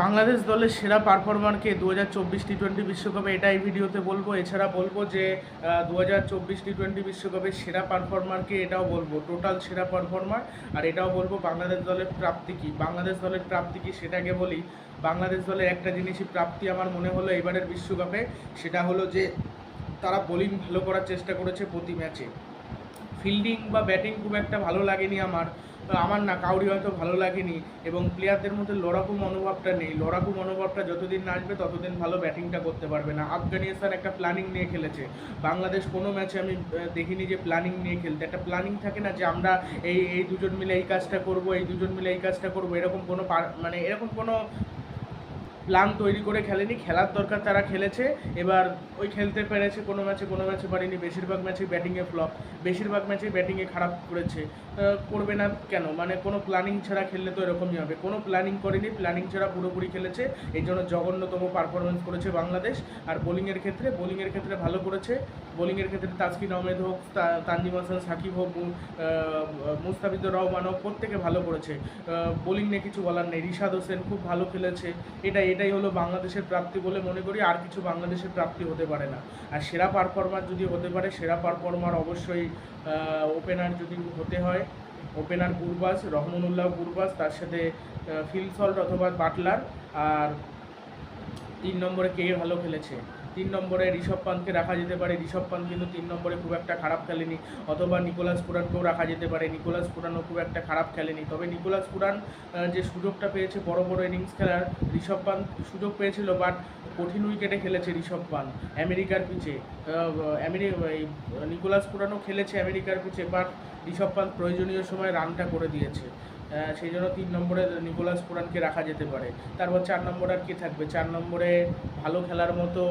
বাংলাদেশ দলের সেরা পারফরমারকে দু হাজার চব্বিশ টি টোয়েন্টি বিশ্বকাপে এটাই ভিডিওতে বলব। এছাড়া বলব যে দু হাজার চব্বিশ টি টোয়েন্টি বিশ্বকাপের সেরা পারফরমারকে এটাও বলব, টোটাল সেরা পারফরমার। আর এটাও বলব, বাংলাদেশ দলের প্রাপ্তি কী? বাংলাদেশ দলের প্রাপ্তি কী সেটাকে বলি, বাংলাদেশ দলের একটা জিনিসই প্রাপ্তি আমার মনে হলো এবারের বিশ্বকাপে, সেটা হলো যে, তারা বোলিং ভালো করার চেষ্টা করেছে প্রতি ম্যাচে। ফিল্ডিং বা ব্যাটিং খুব একটা ভালো লাগেনি আমার। আমার না, কাউরি হয়তো ভালো লাগেনি এবং প্লেয়ারদের মধ্যে লড়াকু মনোভাবটা নেই। লড়াকু মনোভাবটা যতদিন না আসবে, ততদিন ভালো ব্যাটিংটা করতে পারবে না। আফগানিস্তান একটা প্ল্যানিং নিয়ে খেলেছে। বাংলাদেশ কোনো ম্যাচে আমি দেখিনি যে প্ল্যানিং নিয়ে খেলতে। একটা প্ল্যানিং থাকে না যে আমরা এই এই দুজন মিলে এই কাজটা করব, এই দুজন মিলে এই কাজটা করব, এরকম কোনো মানে এরকম কোনো প্ল্যান তৈরি করে খেলেনি, খেলার দরকার তারা খেলেছে। এবার ওই খেলতে পেরেছে, কোনো ম্যাচে কোনো ম্যাচে পারেনি, বেশিরভাগ ম্যাচে ব্যাটিংয়ে ফ্লপ বেশিরভাগ ম্যাচে ব্যাটিংয়ে খারাপ করেছে। করবে না কেন? মানে কোনো প্ল্যানিং ছাড়া খেললে তো এরকমই হবে। কোনো প্ল্যানিং করেনি প্ল্যানিং ছাড়া পুরোপুরি খেলেছে। এই জন্য জঘন্যতম পারফরমেন্স করেছে বাংলাদেশ। আর বোলিংয়ের ক্ষেত্রে বোলিংয়ের ক্ষেত্রে ভালো করেছে। বোলিংয়ের ক্ষেত্রে তাসকিন আহমেদ হোক তানজিম হাসান, সাকিব হোক মুস্তাফিজুর রহমান হোক, প্রত্যেকে ভালো করেছে। বোলিং নিয়ে কিছু বলার নেই। রিশাদ হোসেন খুব ভালো খেলেছে। এটাই এটাই হলো বাংলাদেশের প্রাপ্তি বলে মনে করি, আর কিছু বাংলাদেশের প্রাপ্তি হতে পারে না। আর সেরা পারফর্মার যদি হতে পারে, সেরা পারফর্মার অবশ্যই ওপেনার যদি হতে হয় ওপেনার গুরবাস রহমানুল্লাহ গুরবাস তার সাথে ফিলসল্ট অথবা বাটলার, আর তিন নম্বরে কে ভালো খেলেছে? তিন নম্বরে ঋষভ পান্তকে রাখা যেতে পারে। ঋষভ পান্ত কিন্তু তিন নম্বরে খুব একটা খারাপ খেলেনি। অথবা নিকোলাস পুরানকেও রাখা যেতে পারে। নিকোলাস পুরানও খুব একটা খারাপ খেলেনি। তবে নিকোলাস পুরান যে সুযোগটা পেয়েছে বড় বড় ইনিংস খেলার, ঋষভ পান্ত সুযোগ পেয়েছিল বাট কঠিন উইকেটে খেলেছে ঋষভ পান আমেরিকার পিচে নিকোলাস পুরানো খেলেছে আমেরিকার পিচে বাট ঋষভ পান প্রয়োজনীয় সময় রানটা করে দিয়েছে। সেই জন্য তিন নম্বরে নিকোলাস পুরানকে রাখা যেতে পারে। তারপর চার নম্বর আর কে থাকবে? চার নম্বরে ভালো খেলার মতো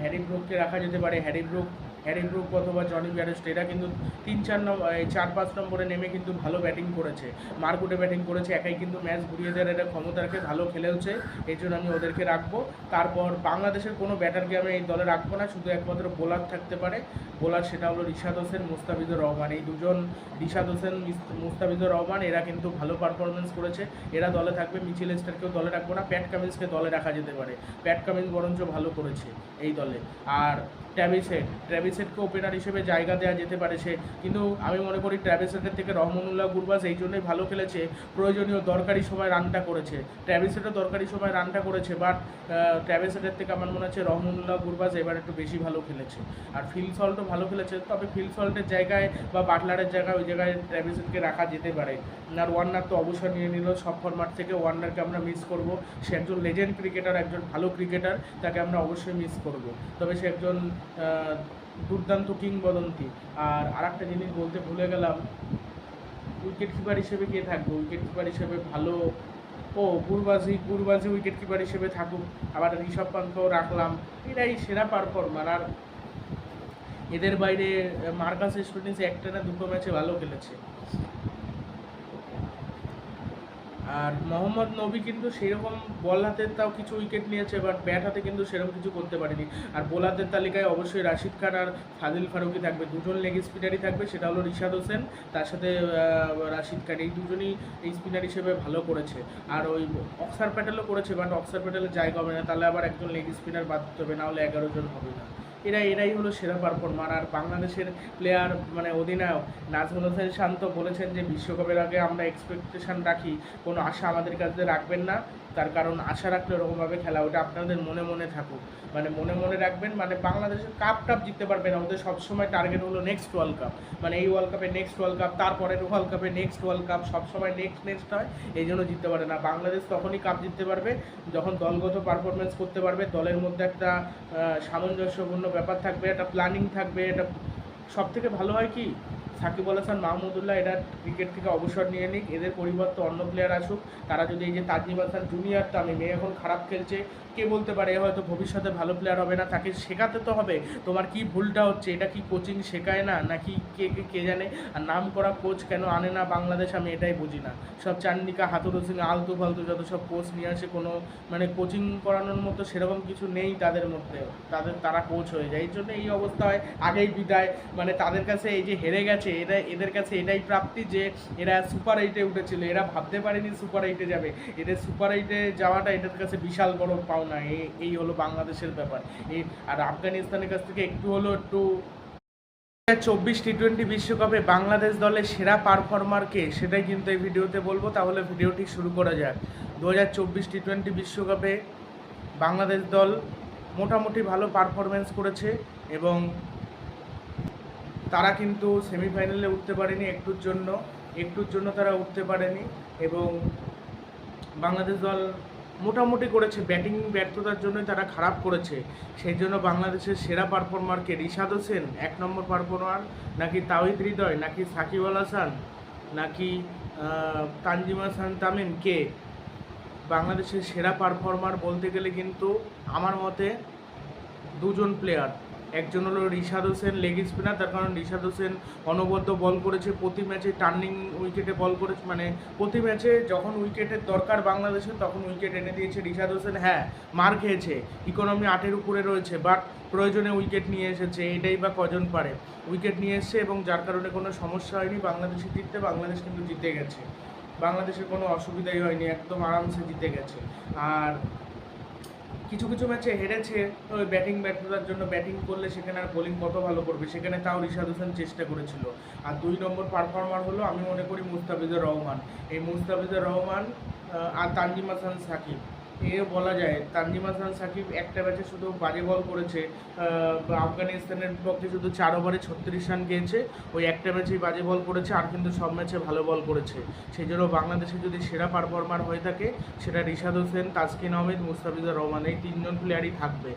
হ্যারি ব্রুককে রাখা যেতে পারে। হ্যারি ব্রুক হ্যারি ব্রুক অথবা জনি ব্যারেস্ট এরা কিন্তু তিন, চার নম্বর চার, পাঁচ নম্বরে নেমে কিন্তু ভালো ব্যাটিং করেছে। মারকুটে ব্যাটিং করেছে, একাই কিন্তু ম্যাচ ঘুরিয়ে দেওয়ার একটা ক্ষমতা রাখে ভালো খেলেওছে এই জন্য আমি ওদেরকে রাখব। তারপর বাংলাদেশের কোনো ব্যাটারকে আমি এই দলে রাখব না, শুধু একমাত্র বোলার থাকতে পারে। বোলার সেটা হলো রিশাদ হোসেন, মুস্তাফিজুর রহমান। এই দুজন রিশাদ হোসেন, মিস- মুস্তাফিজুর রহমান, এরা কিন্তু ভালো পারফরমেন্স করেছে। এরা দলে থাকবে, মিচিল স্টারকেও দলে রাখব না প্যাট কামিন্সকে দলে রাখা যেতে পারে। প্যাট কামিন্স বরঞ্চ ভালো করেছে এই দলে। আর ট্র্যাভিসেট ট্র্যাভিসেটকে ওপেনার হিসেবে জায়গা দেওয়া যেতে পারে সে। কিন্তু আমি মনে করি ট্র্যাভিসেটের থেকে রহমানুল্লাহ গুরবাজ এই জন্যই ভালো খেলেছে, প্রয়োজনীয় দরকারি সময় রানটা করেছে। ট্র্যাভিসেটও দরকারি সময় রানটা করেছে বাট ট্র্যাভিসেটের থেকে আমার মনে হচ্ছে রহমানুল্লাহ গুরবাজ এবার একটু বেশি ভালো খেলেছে। আর ফিল সল্টও ভালো খেলেছে, তবে ফিল সল্টের জায়গায় বা বাটলারের জায়গায় ওই জায়গায় ট্র্যাভিসেটকে রাখা যেতে পারে। আর ওয়ার্নার তো অবসর নিয়ে নিল, সব ফরম্যাট থেকে ওয়ার্নারকে আমরা মিস করব। সে একজন লেজেন্ড ক্রিকেটার একজন ভালো ক্রিকেটার তাকে আমরা অবশ্যই মিস করব। তবে সে একজন দুর্দান্ত কিংবদন্তি। আর আরেকটা জিনিস বলতে ভুলে গেলাম উইকেট কিপার হিসেবে কে থাকবে? উইকেট কিপার হিসেবে ভালো, ও গুরবাজি গুরবাজি উইকেট কিপার হিসেবে থাকুক, আবার ঋষভ পান্তও রাখলাম। এরাই সেরা পারফর্মার আর এদের বাইরে, মার্কাস স্টুডেন্টস একটা না দুটো ম্যাচে ভালো খেলেছে। আর মোহাম্মদ নবী কিন্তু সেরকম বল তাও কিছু উইকেট নিয়েছে বাট ব্যাট হাতে কিন্তু সেরকম কিছু করতে পারেনি। আর বোলারদের তালিকায় অবশ্যই রাশিদ খান আর ফাজিল ফারুকি থাকবে। দুজন লেগ স্পিনারই থাকবে, সেটা হলো রিশাদ হোসেন। তার সাথে রাশিদ খান। এই দুজনই এই স্পিনার হিসেবে ভালো করেছে। আর ওই অক্সার প্যাটেলও করেছে বাট অক্সার প্যাটেলের জায়গা হবে না। তাহলে আবার একজন লেগ স্পিনার বাদ দিতে হবে, না হলে এগারো জন হবে না। এরা এরাই হলো সেরা পারফর্মার আর বাংলাদেশের প্লেয়ার মানে অধিনায়ক নাজমুল হোসেন শান্ত বলেছেন যে বিশ্বকাপের আগে আমরা এক্সপেকটেশন রাখি, কোনো আশা আমাদের কাছে রাখবেন না। তার কারণ আশা রাখলে ওরকমভাবে খেলা ওটা আপনাদের মনে মনে থাকুক। মানে মনে মনে রাখবেন মানে বাংলাদেশের কাপ টাপ জিততে পারবে না ওদের সবসময় টার্গেট হলো নেক্সট ওয়ার্ল্ড কাপ মানে এই ওয়ার্ল্ড কাপে নেক্সট ওয়ার্ল্ড কাপ তারপরের ওয়ার্ল্ড কাপে নেক্সট ওয়ার্ল্ড কাপ সবসময় নেক্সট নেক্সট হয় এই জন্য জিততে পারে না। বাংলাদেশ তখনই কাপ জিততে পারবে, যখন দলগত পারফরমেন্স করতে পারবে। দলের মধ্যে একটা সামঞ্জস্যপূর্ণ ব্যাপার থাকবে, একটা প্ল্যানিং থাকবে, এটা সব থেকে ভালো হয় কি? সাকিব আল হাসান, মাহমুদুল্লাহ, এরা ক্রিকেট থেকে অবসর নিয়ে নিক। এদের পরিবর্তে অন্য প্লেয়ার আসুক। তারা যদি এই যে তাজিম হাসান জুনিয়রটা আমি মেয়ে এখন খারাপ খেলছে। কে বলতে পারে হয়তো ভবিষ্যতে ভালো প্লেয়ার হবে না, তাকে শেখাতে তো হবে। তোমার কি ভুলটা হচ্ছে? এটা কি কোচিং শেখায় না? নাকি কে কে কে জানে? আর নাম করা কোচ কেন আনে না বাংলাদেশ? আমি এটাই বুঝি না। সব চান্দিকা হাতুরু সিং, আলতু ফালতু যত সব কোচ নিয়ে আসে, কোনো মানে কোচিং করানোর মতো সেরকম কিছু নেই তাদের মধ্যে। তাদের, তারা কোচ হয়ে যায়। এই জন্য এই অবস্থা হয়। আগেই বিদায়। মানে তাদের কাছে এই যে হেরে গেছে, এরা, এদের কাছে এটাই প্রাপ্তি যে এরা সুপার এইটে উঠেছিল। এরা ভাবতে পারেনি সুপার এইটে যাবে। এদের সুপার এইটে যাওয়াটা এদের কাছে বিশাল বড় পাওনা। এই এই হলো বাংলাদেশের ব্যাপার। এই আর আফগানিস্তানের কাছ থেকে একটু হলো একটু চব্বিশ টি টোয়েন্টি বিশ্বকাপে বাংলাদেশ দলের সেরা পারফর্মারকে সেটাই কিন্তু এই ভিডিওতে বলব। তাহলে ভিডিওটি শুরু করা যাক। দু হাজার চব্বিশ টি টোয়েন্টি বিশ্বকাপে বাংলাদেশ দল মোটামুটি ভালো পারফরমেন্স করেছে এবং তারা কিন্তু সেমিফাইনালে উঠতে পারেনি একটুর জন্য। একটুর জন্য তারা উঠতে পারেনি এবং বাংলাদেশ দল মোটামুটি করেছে। ব্যাটিং ব্যর্থতার জন্যই তারা খারাপ করেছে। সেই জন্য বাংলাদেশের সেরা পারফর্মারকে রিশাদ হোসেন, এক নম্বর পারফর্মার নাকি তাওহিদ হৃদয়, নাকি সাকিব আল হাসান, নাকি তানজিম হাসান তামিম কে? বাংলাদেশের সেরা পারফর্মার বলতে গেলে কিন্তু আমার মতে দুজন প্লেয়ার একজন হলো রিশাদ হোসেন লেগ স্পিনার, তার কারণ রিশাদ হোসেন অনবদ্য বল করেছে, প্রতি ম্যাচে টার্নিং উইকেটে বল করেছে মানে প্রতি ম্যাচে যখন উইকেটের দরকার বাংলাদেশের তখন উইকেট এনে দিয়েছে রিশাদ হোসেন। হ্যাঁ মার খেয়েছে, ইকোনমি আটের উপরে রয়েছে, বাট প্রয়োজনে উইকেট নিয়ে এসেছে, এটাই বা কজন পারে। উইকেট নিয়ে এসছে এবং যার কারণে কোনো সমস্যা হয়নি, বাংলাদেশে জিততে, বাংলাদেশ কিন্তু জিতে গেছে। বাংলাদেশের কোনো অসুবিধাই হয়নি, একদম আরামসে জিতে গেছে। আর কিছু কিছু ম্যাচে হেরেছে ওই ব্যাটিং ব্যর্থতার জন্য ব্যাটিং করলে সেখানে আর বোলিং কত ভালো করবে? সেখানে তাও রিশাদ হোসেন চেষ্টা করেছিল। আর দুই নম্বর পারফর্মার হলো, আমি মনে করি মুস্তাফিজুর রহমান। এই মুস্তাফিজুর রহমান আর তানজিম হাসান সাকিব। এ বলা যায়, তানজিম হাসান সাকিব একটা ম্যাচে শুধু বাজে বল করেছে আফগানিস্তানের পক্ষে শুধু চার ওভারে ছত্রিশ রান গিয়েছে, ওই একটা ম্যাচেই বাজে বল করেছে আর কিন্তু সব ম্যাচে ভালো বল করেছে। সেই জন্য বাংলাদেশে যদি সেরা পারফর্মার হয়ে থাকে, সেটা রিশাদ হোসেন, তাসকিন আহমেদ, মুস্তাফিজুর রহমান, এই তিনজন প্লেয়ারই থাকবে।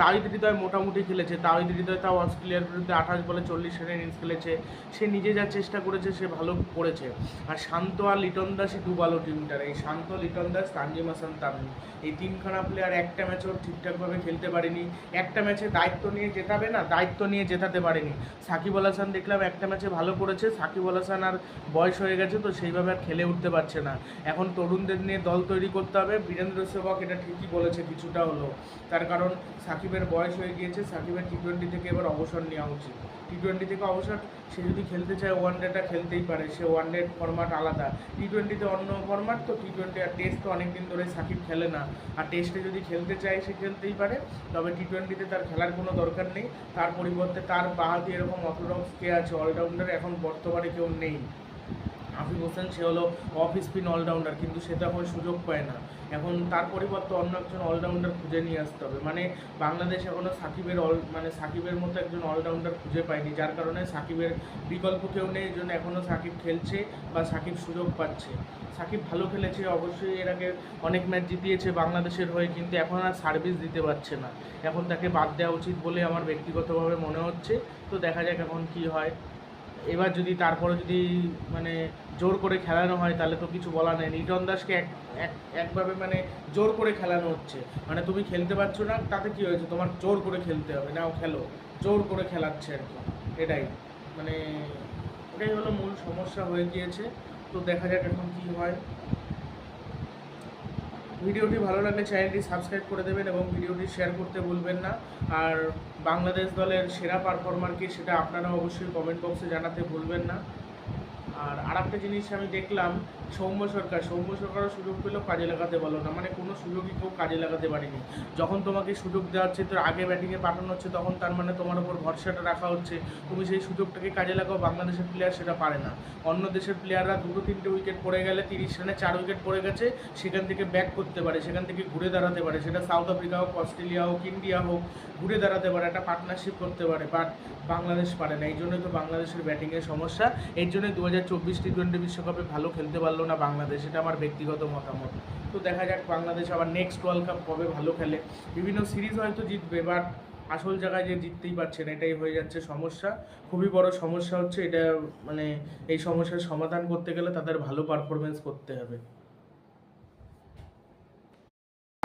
তাহিদ হৃদয় মোটামুটি খেলেছে তাহিদ হৃদয় তাও অস্ট্রেলিয়ার বিরুদ্ধে আঠাশ বলে চল্লিশ রানের ইনিংস খেলেছে। সে নিজে যা চেষ্টা করেছে, সে ভালো করেছে। আর শান্ত আর লিটন দাসই দু ভালো টিমটার এই শান্ত লিটন দাস, তানজিম হাসান তামিম এই তিনখানা প্লেয়ার একটা ম্যাচও ঠিকঠাকভাবে খেলতে পারেনি। একটা ম্যাচে দায়িত্ব নিয়ে জেতাবে না, দায়িত্ব নিয়ে জেতাতে পারেনি। সাকিব আল হাসান দেখলাম একটা ম্যাচে ভালো করেছে, সাকিব আল হাসান আর বয়স হয়ে গেছে তো সেইভাবে আর খেলে উঠতে পারছে না। এখন তরুণদের নিয়ে দল তৈরি করতে হবে, বীরেন্দ্র সেবক এটা ঠিকই বলেছে কিছুটা হলো তার কারণ সাকিবের বয়স হয়ে গিয়েছে, সাকিবের টি টোয়েন্টি থেকে এবার অবসর নেওয়া উচিত। টি টোয়েন্টি থেকে অবসর সে যদি খেলতে চায় ওয়ান ডেটা খেলতেই পারে, সে ওয়ান ডে ফরম্যাট আলাদা। টি টোয়েন্টিতে অন্য ফরম্যাট তো টি টোয়েন্টি আর টেস্ট তো অনেকদিন ধরে সাকিব খেলে না। আর টেস্টে যদি খেলতে চায় সে খেলতেই পারে, তবে টি টোয়েন্টিতে তার খেলার কোনো দরকার নেই। তার পরিবর্তে তার বাহাতি এরকম অর্থোডক্স কে আছে অলরাউন্ডার এখন বর্তমানে কেউ নেই। আফিফ হোসেন, সে হলো অফ স্পিন অলরাউন্ডার কিন্তু সে তো এখন সুযোগ পায় না। এখন তার পরিবর্তে অন্য একজন অলরাউন্ডার খুঁজে নিয়ে আসতে হবে। মানে বাংলাদেশ এখনও সাকিবের অল মানে সাকিবের মতো একজন অলরাউন্ডার খুঁজে পায়নি, যার কারণে সাকিবের বিকল্প কেউ নেই, এই জন্য এখনও সাকিব খেলছে বা সাকিব সুযোগ পাচ্ছে। সাকিব ভালো খেলেছে, অবশ্যই এর আগে অনেক ম্যাচ জিতিয়েছে বাংলাদেশের হয়ে, কিন্তু এখন আর সার্ভিস দিতে পারছে না। এখন তাকে বাদ দেওয়া উচিত বলে আমার ব্যক্তিগতভাবে মনে হচ্ছে। তো দেখা যাক এখন কি হয়। এবার যদি তারপরে যদি মানে জোর করে খেলানো হয়, তাহলে তো কিছু বলা নেই। লিটন দাসকে এক, এক- একভাবে মানে জোর করে খেলানো হচ্ছে। মানে তুমি খেলতে পারছ না, তাতে কি হয়েছে? তোমার জোর করে খেলতে হবে। নাও খেলো। জোর করে খেলাচ্ছে আর কি। এটাই। মানে এটাই হলো মূল সমস্যা হয়ে গিয়েছে। তো দেখা যাক এখন কি হয়। ভিডিওটি ভালো লাগলে চ্যানেলটি সাবস্ক্রাইব করে দেবেন এবং ভিডিওটি শেয়ার করতে ভুলবেন না। আর বাংলাদেশ দলের সেরা পারফর্মারকে সেটা আপনারা অবশ্যই কমেন্ট বক্সে জানাতে ভুলবেন না। আর আরেকটা জিনিস আমি দেখলাম, সৌম্য সরকার। সৌম্য সরকারও সুযোগ পেলেও কাজে লাগাতে পারল না। মানে কোনো সুযোগই কেউ কাজে লাগাতে পারেনি। যখন তোমাকে সুযোগ দেওয়া হচ্ছে, তোর আগে ব্যাটিংয়ে পাঠানো হচ্ছে, তখন তার মানে তোমার উপর ভরসাটা রাখা হচ্ছে। তুমি সেই সুযোগটাকে কাজে লাগাও, বাংলাদেশের প্লেয়ার সেটা পারে না। অন্য দেশের প্লেয়াররা দুটো, তিনটে উইকেট পড়ে গেলে, তিরিশ রানে চার উইকেট পড়ে গেছে, সেখান থেকে ব্যাক করতে পারে, সেখান থেকে ঘুরে দাঁড়াতে পারে। সেটা সাউথ আফ্রিকা হোক অস্ট্রেলিয়া হোক ইন্ডিয়া হোক, ঘুরে দাঁড়াতে পারে, একটা পার্টনারশিপ করতে পারে বাট বাংলাদেশ পারে না। এই জন্যই তো বাংলাদেশের ব্যাটিংয়ের সমস্যা। এই জন্যই দু হাজার চব্বিশ টি টোয়েন্টি বিশ্বকাপে ভালো খেলতে পারল না বাংলাদেশ, এটা আমার ব্যক্তিগত মতামত। তো দেখা যাক বাংলাদেশ আবার নেক্সট ওয়ার্ল্ড কাপ কবে ভালো খেলে। বিভিন্ন সিরিজ হয়তো জিতবে বাট আসল জায়গায় যে জিততেই পারছে না, এটাই হয়ে যাচ্ছে সমস্যা। খুবই বড় সমস্যা হচ্ছে এটা মানে এই সমস্যার সমাধান করতে গেলে তাদের ভালো পারফরমেন্স করতে হবে।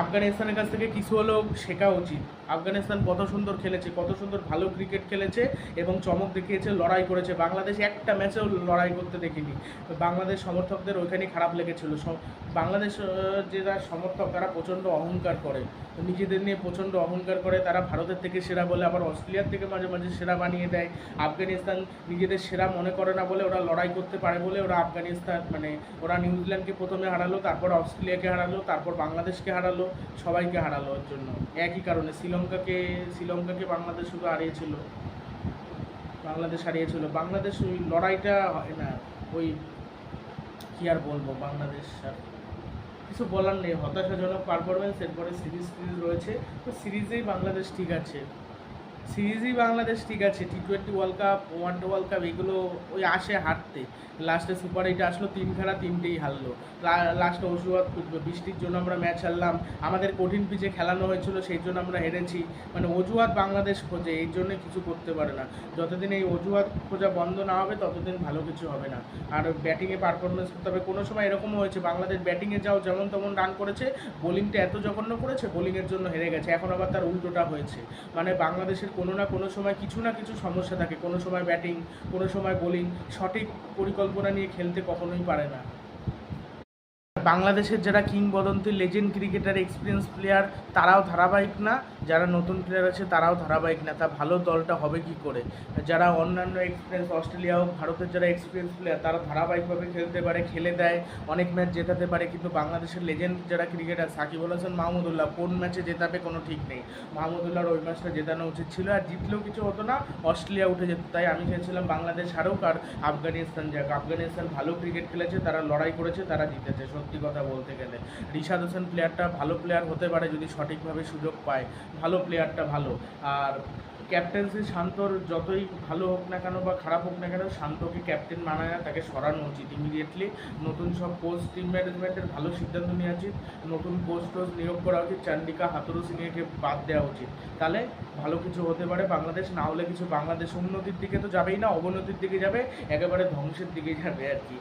আফগানিস্তানের কাছ থেকে কিছু হলেও শেখা উচিত। আফগানিস্তান কত সুন্দর খেলেছে, কত সুন্দর ভালো ক্রিকেট খেলেছে এবং চমক দেখিয়েছে, লড়াই করেছে। বাংলাদেশ একটা ম্যাচেও লড়াই করতে দেখিনি। বাংলাদেশ সমর্থকদের ওইখানেই খারাপ লেগেছিল। বাংলাদেশ যারা সমর্থক, তারা প্রচণ্ড অহংকার করে। নিজেদের নিয়ে প্রচণ্ড অহংকার করে, তারা ভারতের থেকে সেরা বলে আবার অস্ট্রেলিয়ার থেকে মাঝে মাঝে সেরা বানিয়ে দেয়। আফগানিস্তান নিজেদের সেরা মনে করে না বলে ওরা লড়াই করতে পারে বলে ওরা আফগানিস্তান মানে ওরা নিউজিল্যান্ডকে প্রথমে হারালো, তারপর অস্ট্রেলিয়াকে হারালো, তারপর বাংলাদেশকে হারালো। সবাইকে হারালোর জন্য। একই কারণে শ্রীলঙ্কাকে শ্রীলঙ্কাকে বাংলাদেশ শুধু হারিয়েছিল। বাংলাদেশ হারিয়েছিল। বাংলাদেশ ওই লড়াইটা হয় না, ওই কি আর বলব, বাংলাদেশ আর কিছু বলার নেই। হতাশাজনক পারফরমেন্স এরপরে সিরিজ সিরিজ রয়েছে। তো সিরিজেই বাংলাদেশ ঠিক আছে। সিরিজই বাংলাদেশ, ঠিক আছে T twenty world cup one day world cup এগুলো ওই আসে হারতে। লাস্টে সুপার এইট আসলো, তিন খেলা তিনটেই হারলো। লাস্টে অজুহাত খুঁজবে বৃষ্টির জন্য আমরা ম্যাচ হারলাম। আমাদের কঠিন পিচে খেলানো হয়েছিল, সেই জন্য আমরা হেরেছি। মানে অজুহাত বাংলাদেশ খোঁজে, এই জন্য কিছু করতে পারে না। যতদিন এই অজুহাত খোঁজা বন্ধ না হবে, ততদিন ভালো কিছু হবে না। আর ব্যাটিংয়ে পারফরমেন্স করতে হবে। কোনো সময় এরকমও হয়েছে, বাংলাদেশ ব্যাটিংয়ে যাও, যেমন তেমন রান করেছে বোলিংটা এত জঘন্য করেছে বোলিংয়ের জন্য হেরে গেছে। এখন আবার তার উল্টোটা হয়েছে। মানে বাংলাদেশের কোনো না কোনো সময় কিছু না কিছু সমস্যা থাকে। কোনো সময় ব্যাটিং কোনো সময় বোলিং সঠিক পরিকল্পনা নিয়ে খেলতে কখনোই পারে না। বাংলাদেশের যারা কিংবদন্তি লেজেন্ড ক্রিকেটার এক্সপিরিয়েন্স প্লেয়ার তারাও ধারাবাহিক না। যারা নতুন প্লেয়ার আছে, তারাও ধারাবাহিক না। তা ভালো দলটা হবে কি করে? যারা অন্যান্য এক্সপিরিয়েন্স অস্ট্রেলিয়া হোক, ভারতের যারা এক্সপিরিয়েন্স প্লেয়ার তারা ধারাবাহিকভাবে খেলতে পারে, খেলে দেয়, অনেক ম্যাচ জেতাতে পারে। কিন্তু বাংলাদেশের লেজেন্ড যারা ক্রিকেটার সাকিব আল হাসান, মাহমুদুল্লাহ, কোন ম্যাচে জেতাবে কোনো ঠিক নেই। মাহমুদুল্লাহর ওই ম্যাচটা জেতানো উচিত ছিল আর জিতলেও কিছু হতো না, অস্ট্রেলিয়া উঠে যেত। তাই আমি চেয়েছিলাম বাংলাদেশ হারুক আর আফগানিস্তান যাক। আফগানিস্তান ভালো ক্রিকেট খেলেছে, তারা লড়াই করেছে, তারা জিতেছে। সত্যি কথা বলতে গেলে। রিশাদ হোসেন প্লেয়ারটা ভালো প্লেয়ার হতে পারে যদি সঠিকভাবে সুযোগ পায়। ভালো প্লেয়ারটা ভালো। আর ক্যাপ্টেন্সি শান্তর যতই ভালো হোক না কেন বা খারাপ হোক না কেন, শান্তকে ক্যাপ্টেন মানায় না, তাকে সরানো উচিত ইমিডিয়েটলি নতুন সব কোচ টিম ম্যানেজমেন্টের ভালো সিদ্ধান্ত নেওয়া উচিত। নতুন কোচ টোচ নিয়োগ করা উচিত। চান্ডিকা হাতুরু সিংহকে বাদ দেওয়া উচিত। তাহলে ভালো কিছু হতে পারে বাংলাদেশ। না হলে কিছু বাংলাদেশ উন্নতির দিকে তো যাবেই না, অবনতির দিকে যাবে, একেবারে ধ্বংসের দিকে যাবে আর কি।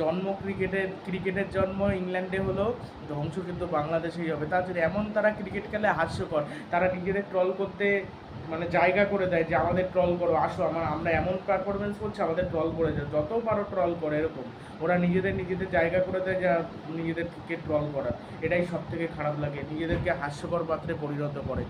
জন্ম ক্রিকেটের ক্রিকেটের জন্ম ইংল্যান্ডে হলো ধ্বংস কিন্তু বাংলাদেশেই হবে। তাছাড়া এমন তারা ক্রিকেট খেলে হাস্যকর। তারা নিজেদের ট্রল করতে মানে জায়গা করে দেয় যে, আমাদের ট্রল করো, আসো, আমার, আমরা এমন পারফরমেন্স করছি, আমাদের ট্রল করে যায় যত পারো ট্রল করে, এরকম। ওরা নিজেদের নিজেদের জায়গা করে দেয় যা নিজেদেরকে ট্রল করা এটাই সব থেকে খারাপ লাগে। নিজেদেরকে হাস্যকর পাত্রে পরিণত করে।